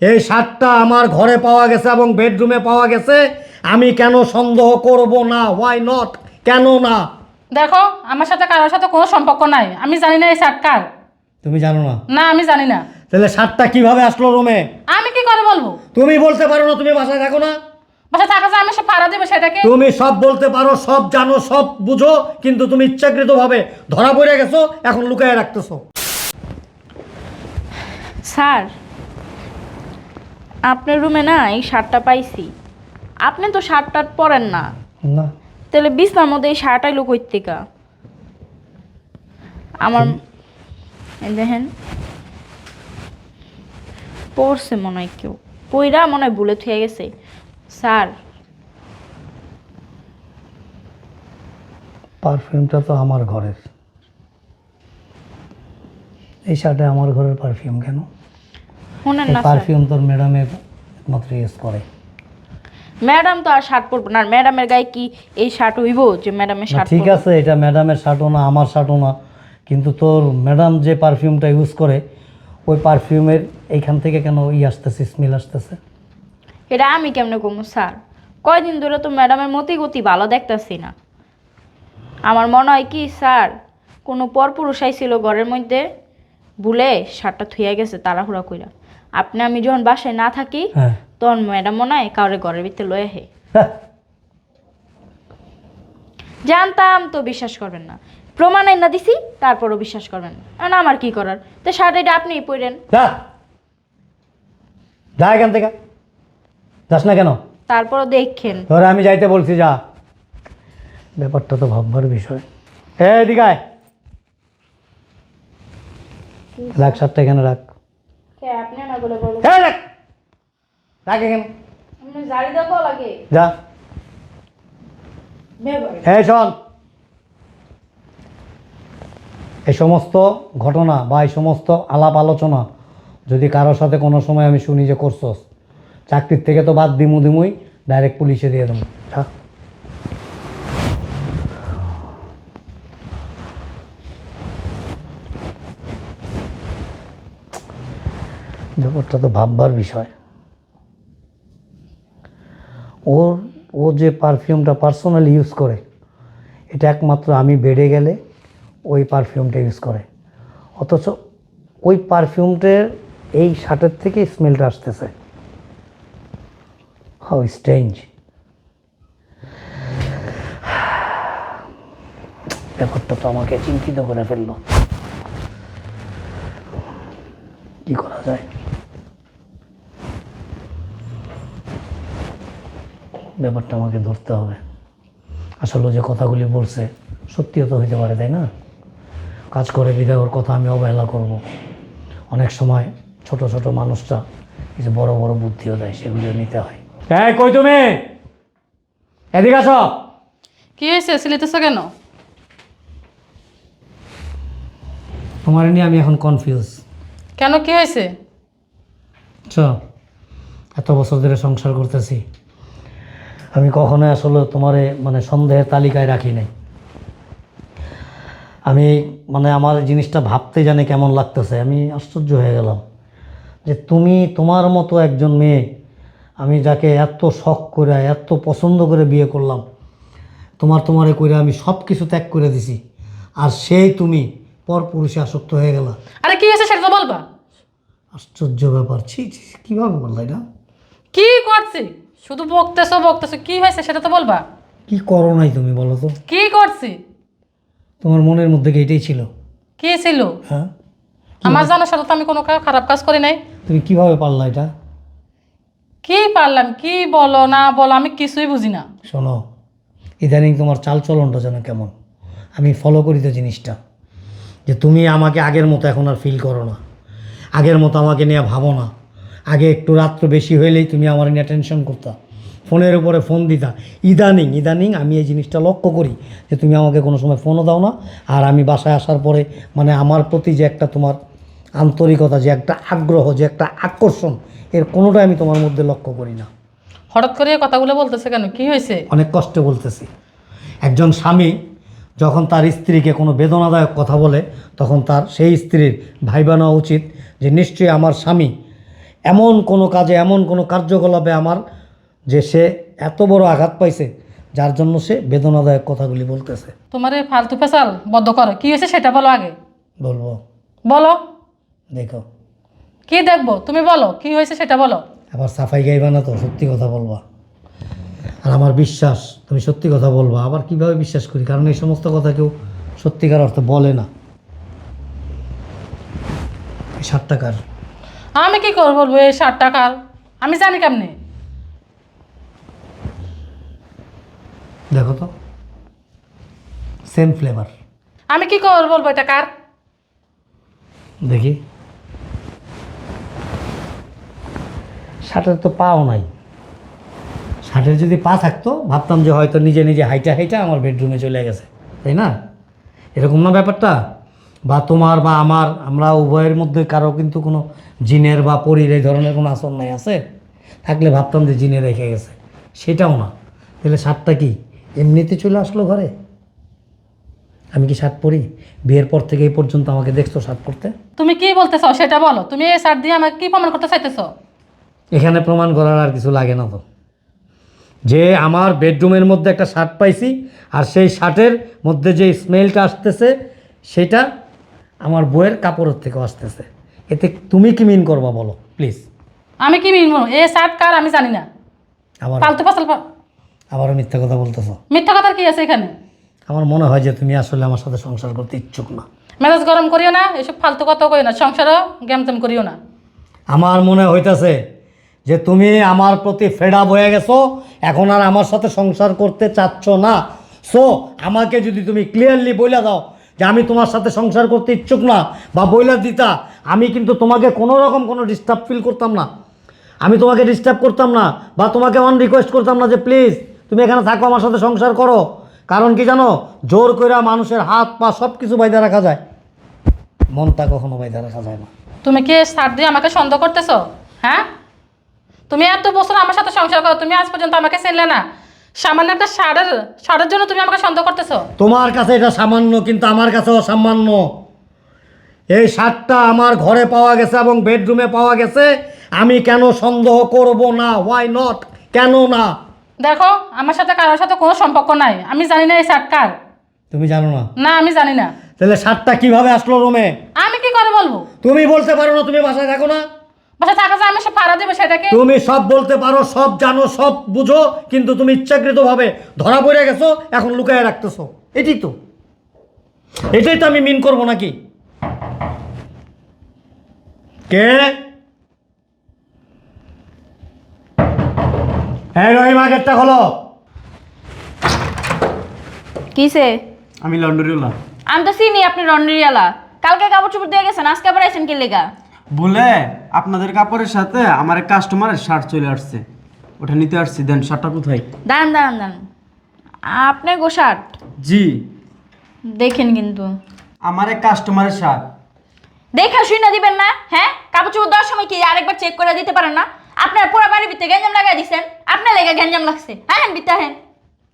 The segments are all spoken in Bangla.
এই শার্টটা আমার ঘরে পাওয়া গেছে এবং বেডরুমে পাওয়া গেছে। আমি কেন সন্দেহ করব না? হোয়াই নট কেন না? দেখো আমার সাথে কারোর সাথে কোনো সম্পর্ক নাই। আমি জানি না এই শার্ট কার। তুমি জানো না? না আমি জানি না। তাহলে শার্টটা কীভাবে আসলো রুমে? আমি কি করে বলব? তুমি বলতে পারো না তুমি বাসায় থাকো না। বাসা থাকা যায় আমি সব ভাড়া দেবো সেটাকে। তুমি সব বলতে পারো সব জানো সব বুঝো কিন্তু তুমি ইচ্ছাকৃতভাবে ধরা পড়ে গেছো এখন লুকায় রাখতেছো। স্যার আপনার রুমে না এই শার্টটা পাইছি। আপনি তো শার্ট টার্ট পরেন না। না। তাহলে বিছনার মধ্যে এই শার্ট আইলো কই থেকে আমার এই দেখেন। পড়ছে মনে হয় কেউ। পইরা মনে হয় ভুলে থুয়ে গেছে। স্যার। পারফিউমটা তো আমার ঘরের। এই শার্টে আমার ঘরের পারফিউম কেন? শুনেন না পারফিউম তোর ম্যাডামের একমাত্র ইউজ করে। ম্যাডাম তো আর শার্ট পরবো না ম্যাডামের গায়ে কি এই শার্ট হইব যে ম্যাডামের শার্ট ঠিক আছে এটা ম্যাডামের শার্টও না আমার শার্টও না কিন্তু তোর ম্যাডাম যে পারফিউমটা ইউজ করে ওই পারফিউমের এইখান থেকে কেন ই আসতেছে স্মেল আসতেছে? এটা আমি কেমনে কমু স্যার? কয়দিন ধরে তো ম্যাডামের মতি গতি ভালো দেখতেছি না। আমার মনে হয় কি স্যার কোনো পরপুরুষ ছিল ঘরের মধ্যে ভুলে শার্টটা থুয়ে গেছে তাড়াহুড়া কইরা। আপনি আমি যখন বাসায় না থাকি হ্যাঁ। তখন ম্যাডাম মনে হয় কাউরে ঘরের ভিতরে লয়ে আহে। হ্যাঁ, জানতাম তো বিশ্বাস করবেন না। প্রমাণ না দিছি তারপরও বিশ্বাস করবেন না। আমার কি করার? তো শার্ট এটা আপনিই পরেন যা। যা এখান থেকে। যাস না কেন? তারপরও দেখেন। ধরে আমি যাইতে বলছি যা। ব্যাপারটা তো ভাববার বিষয়। এদিকে। রাখ শার্টটা এখানে রাখ আপনি না বলে বলব হ্যাঁ রাখ এখানে যা। হ্যাঁ শোন এই সমস্ত ঘটনা বা এই সমস্ত আলাপ আলোচনা যদি কারোর সাথে কোনো সময় আমি শুনি যে করছস চাকরির থেকে তো বাদ দিমু দিমুই ডাইরেক্ট পুলিশে দিয়ে দেবো। যা। ব্যাপারটা তো ভাববার বিষয়। ওর, ও যে পারফিউমটা পার্সোনালি ইউজ করে, এটা একমাত্র আমি বেড়ে গেলে ওই পারফিউমটা ইউজ করে। অথচ ওই পারফিউমটার এই শার্টের থেকে স্মেলটা আসতেছে। How strange. ব্যাপারটা তো আমাকে চিন্তিত করে ফেলল। কি করা যায়? ব্যাপারটা আমাকে ধরতে হবে। আসলে যে কথাগুলি বলছে সত্যিও তো হইতে পারে তাই না? কাজ করে বিদায় ওর কথা আমি অবহেলা করব। অনেক সময় ছোট ছোট মানুষটা কিছু বড় বড় বুদ্ধিও দেয় সেগুলিও নিতে হয়। হ্যাঁ কই তুমি? এদিকে আসো। কি হয়েছে? সিলিতেছো কেন? তোমার নিয়ে আমি এখন কনফিউজ কেন কি হয়েছে? চ এত বছর ধরে সংসার করতেছি। আমি কখনোই আসলে তোমারে মানে সন্দেহের তালিকায় রাখি নাই। আমি মানে আমার জিনিসটা ভাবতে জানে কেমন লাগতেছে আমি আশ্চর্য হয়ে গেলাম যে তুমি তোমার মতো একজন মেয়ে আমি যাকে এত শখ করে এত পছন্দ করে বিয়ে করলাম তোমার তোমারে করে আমি সব কিছু ত্যাগ করে দিছি আর সেই তুমি পর পুরুষে আসক্ত হয়ে গেলা। আরে কি হয়েছে সেটা তো বলবা। আশ্চর্য ব্যাপার। ছি ছি, কীভাবে বললা এটা? কি করছি? শুধু বকতেছো বকতেছো কি হয়েছে সেটা তো বলবা। কি করো নাই তুমি বলো তো? কি করছি? তোমার মনের মধ্যে কি এটাই ছিল? কি ছিল? হ্যাঁ? আমার জানার সাথে তো আমি কোনো কা- খারাপ কাজ করি নাই। তুমি কীভাবে পারলা এটা? কি পারলাম কি বলো না বলো আমি কিছুই বুঝি না। শোনো ইদানিং তোমার চাল চলনটা যেন কেমন। আমি ফলো করি তো জিনিসটা যে তুমি আমাকে আগের মতো এখন আর ফিল করো না। আগের মতো আমাকে নিয়ে ভাবো না। আগে একটু রাত্র বেশি হইলেই তুমি আমার নিয়ে টেনশন করতা। ফোনের উপরে ফোন দিতা। ইদানিং ইদানিং আমি এই জিনিসটা লক্ষ্য করি যে তুমি আমাকে কোনো সময় ফোনও দাও না। আর আমি বাসায় আসার পরে মানে আমার প্রতি যে একটা তোমার আন্তরিকতা যে একটা আগ্রহ যে একটা আকর্ষণ এর কোনোটাই আমি তোমার মধ্যে লক্ষ্য করি না। হঠাৎ করে কথাগুলো বলতেছে কেন? কি হয়েছে? অনেক কষ্টে বলতেছি। একজন স্বামী যখন তার স্ত্রীকে কোনো বেদনাদায়ক কথা বলে তখন তার সেই স্ত্রীর ভাইবা নেওয়া উচিত যে নিশ্চয়ই আমার স্বামী এমন কোনো কাজে এমন কোনো কার্যকলাপে আমার যে সে এত বড় আঘাত পাইছে যার জন্য সে বেদনাদায়ক কথাগুলি বলতেছে। তোমার এই ফালতু ফেসাল বদ্ধ করো। কি হয়েছে সেটা বলো আগে। বলব। বলো। দেখো। কি দেখব? তুমি বলো। কি হয়েছে সেটা বলো। আবার সাফাই গাইবা না তো সত্যি কথা বলবা। আর আমার বিশ্বাস তুমি সত্যি কথা বলবা। আবার কীভাবে বিশ্বাস করি? কারণ এই সমস্ত কথা কেউ সত্যিকার অর্থে বলে না। ষাট টাকার আমি কি করব বলব এই ষাট টাকার আমি জানি কেমনি। দেখো তো সেম ফ্লেভার আমি কি করব বলব এটা কার? দেখি। শার্টের তো পাও নাই। শার্টের যদি পা থাকতো ভাবতাম যে হয়তো নিজে নিজে হাইটা হাইটা আমার বেডরুমে চলে গেছে। তাই না? এরকম না ব্যাপারটা? বা তোমার বা আমার আমরা উভয়ের মধ্যে কারও কিন্তু কোনো জিনের বা পরীর এই ধরনের কোনো আসন নাই আছে? থাকলে ভাবতাম যে জিনে রেখে গেছে। সেটাও না। তাহলে শার্টটা কি? এমনিতে চলে আসলো ঘরে? আমি কি শার্ট পরি বিয়ের পর থেকে এই পর্যন্ত আমাকে দেখছ শার্ট পরতে তুমি কি বলতে চাও সেটা বলো। তুমি এই শার্ট দিয়ে আমাকে কি প্রমাণ করতে চাইতেছো? এখানে প্রমাণ করার আর কিছু লাগে না তো। যে আমার বেডরুমের মধ্যে একটা শার্ট পাইছি আর সেই শার্টের মধ্যে যে স্মেলটা আসতেছে সেটা আমার বইয়ের কাপড়ের থেকেও আসতেছে। এতে তুমি কি মিন করবা বলো প্লিজ আমি কি মিন মিনবো এ শার্ট কার? আমি জানি না। আবার ফালতু ফাসাল ফা- আবারও মিথ্যা কথা বলতেছো। মিথ্যা কথার কি আছে এখানে? আমার মনে হয় যে তুমি আসলে আমার সাথে সংসার করতে ইচ্ছুক না। মেজাজ গরম করিও না এসব ফালতু কথা করিও না সংসারও গ্যামতেম করিও না। আমার মনে হইতাছে যে তুমি আমার প্রতি ফেডা হয়ে গেছো এখন আর আমার সাথে সংসার করতে চাচ্ছ না। সো আমাকে যদি তুমি ক্লিয়ারলি বইলা দাও যে আমি তোমার সাথে সংসার করতে ইচ্ছুক না বা বইলা দিতা, আমি কিন্তু তোমাকে কোনো রকম কোনো ডিস্টার্ব ফিল করতাম না। আমি তোমাকে ডিস্টার্ব করতাম না বা তোমাকে অন রিকোয়েস্ট করতাম না যে প্লিজ তুমি এখানে থাকো, আমার সাথে সংসার করো। কারণ কি জানো? জোর করে মানুষের হাত, পা সব কিছু বাইদা রাখা যায়। মনটা কখনো বাইদা রাখা যায় না। তুমি কি শার্ট দিয়ে আমাকে সন্দেহ করতেছো? হ্যাঁ? তুমি এত বছর আমার সাথে সংসার করো, তুমি আজ পর্যন্ত আমাকে চিনলে না। সামান্য একটা সারের সারের জন্য তুমি আমাকে সন্দেহ করতেছো? তোমার কাছে এটা সামান্য কিন্তু আমার কাছে অসামান্য এই শার্টটা আমার ঘরে পাওয়া গেছে এবং বেডরুমে পাওয়া গেছে। আমি কেন সন্দেহ করব না? হোয়াই নট কেন না? দেখো আমার সাথে কারোর সাথে কোনো সম্পর্ক নাই। আমি জানি না এই শার্ট কার। তুমি জানো না? না আমি জানি না। তাহলে শার্টটা কীভাবে আসলো রুমে? আমি কি করে বলব? তুমি বলতে পারো না তুমি বাসায় থাকো না। বাসা থাকা যায় আমি সব ভাড়া দেবো সেটাকে। তুমি সব বলতে পারো সব জানো সব বুঝো কিন্তু তুমি ইচ্ছাকৃতভাবে ধরা পড়ে গেছো এখন লুকায় রাখতেছো। এটাই তো। এটাই তো আমি মিন করব নাকি? কে? হ্যাঁ রহিমা গেটটা খোলো কিসে? আমি লন্ডরিওলা আমি তো চিনি আপনি রন্ডরিয়ালা কালকে কাপড় চোপড় দিয়ে গেছেন আজকে আবার আইসেন কি লেগা বলে আপনাদের কাপড়ের সাথে আমার এক কাস্টমারের শার্ট চলে আসছে। ওটা নিতে আসছি দেন শার্টটা কোথায়? দাঁড়ান দাঁড়ান দাঁড়ান। আপনি গো শার্ট জি। দেখেন কিন্তু। আমার এক কাস্টমারের শার্ট দেখা শুই না দিবেন না হ্যাঁ? কাপড় চোপড় দেওয়ার সময় কি আরেকবার চেক করে দিতে পারেন না? আপনার পুরো বাড়ির ভিতরে গ্যাঞ্জাম লাগাই দিছেন। আপনার লেগে গ্যাঞ্জাম লাগছে। হ্যাঁ বিতা হ্যাঁ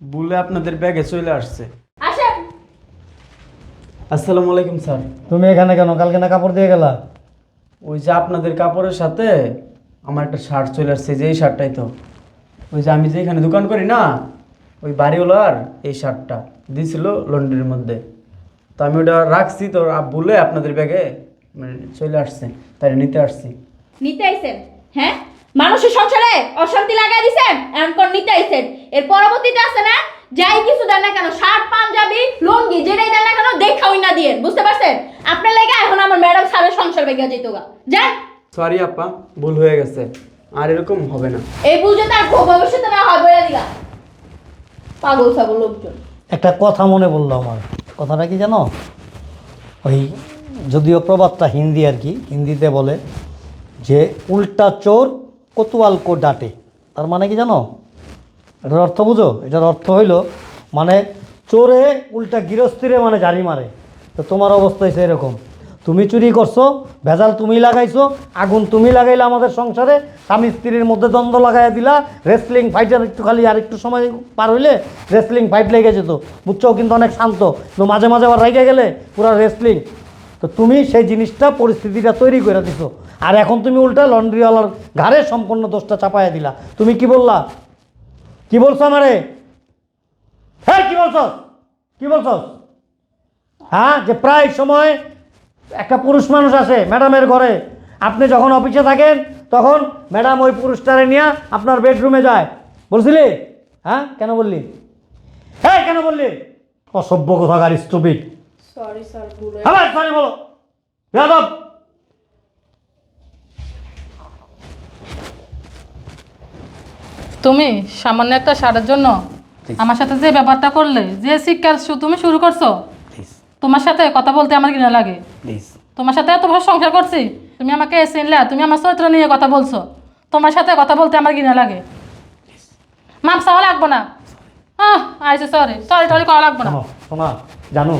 বলে আপনাদের ব্যাগে চলে আসছে। আসেন। আসসালামু আলাইকুম স্যার। তুমি এখানে কেন? কালকে না কাপড় দিয়ে গেলা? ওই যে আপনাদের কাপড়ের সাথে আমার একটা শার্ট চলে আসছে যে এই শার্টটাই তো। ওই যে আমি যে এখানে দোকান করি না, ওই বাড়িওয়ালার এই শার্টটা দিয়েছিল লন্ডনের মধ্যে। তো আমি ওটা রাখছি, তো বলে আপনাদের ব্যাগে মানে চলে আসছে, তাই নিতে আসছি। নিতে আইছেন? হ্যাঁ? মানুষের সংসারে অশান্তি লাগাই দিছেন? এমন নিতে আইছেন? এর পরবর্তীতে আছে না যাই কিছু দেন না কেন শার্ট পাঞ্জাবি লুঙ্গি যেটাই দেন না কেন দেখা হই না দিয়ে। বুঝতে পারছেন? আপনার লেগে এখন আমার ম্যাডাম সারের সংসার বেগে যেত গা। যান সরি আপা ভুল হয়ে গেছে। আর এরকম হবে না। এই বুঝে তার ভবিষ্যতে না হয় বলে দিলা পাগল ছাগল লোকজন। একটা কথা মনে পড়ল আমার। কথাটা কি জানো? ওই যদিও প্রবাদটা হিন্দি আর কি হিন্দিতে বলে যে উল্টা চোর কোতোয়াল কো ডাটে। তার মানে কি জানো? এটার অর্থ বুঝো? এটার অর্থ হইল মানে চোরে উল্টা গৃহস্থিরে মানে জারি মারে। তো তোমার অবস্থা হয়েছে এরকম। তুমি চুরি করছ, ভেজাল তুমি লাগাইছো, আগুন তুমি লাগাইলে আমাদের সংসারে, স্বামী স্ত্রীর মধ্যে দ্বন্দ্ব লাগাই দিলা রেসলিং ফাইটার একটু খালি আর একটু সময় পার হইলে রেসলিং ফাইট লেগে যেত। বুঝছ? কিন্তু অনেক শান্ত। কিন্তু মাঝে মাঝে আবার রেগে গেলে পুরো রেসলিং তো তুমি সেই জিনিসটা, পরিস্থিতিটা তৈরি করে দিছো। আর এখন তুমি উল্টা লন্ড্রিওয়ালার ঘাড়ে সম্পূর্ণ দোষটা চাপাইয়া দিলা। তুমি কি বললা? কি বলছো আমারে? হ্যাঁ কি বলছস কি বলছস হ্যাঁ যে প্রায় সময় একটা পুরুষ মানুষ আছে ম্যাডামের ঘরে। আপনি যখন অফিসে থাকেন তখন ম্যাডাম ওই পুরুষটারে নিয়ে আপনার বেডরুমে যায়। বলছিলি? হ্যাঁ কেন বললি? হ্যাঁ কেন বললি? অসভ্য কোথাকার স্টুপিড। সরি আবার সরি বলো। যাদব তুমি সামান্য একটা সারের জন্য আমার সাথে যে ব্যাপারটা করলে যে শিক্ষার তুমি শুরু করছ তোমার সাথে কথা বলতে আমার ঘৃণা লাগে। তোমার সাথে এত ভালো সংসার করছি তুমি আমাকে চিনলা তুমি আমার চরিত্র নিয়ে কথা বলছো তোমার সাথে কথা বলতে আমার ঘৃণা লাগে। মাপ চাওয়া লাগবো না। আহ আইসে সরি সরি টরি করা লাগবো না। জানো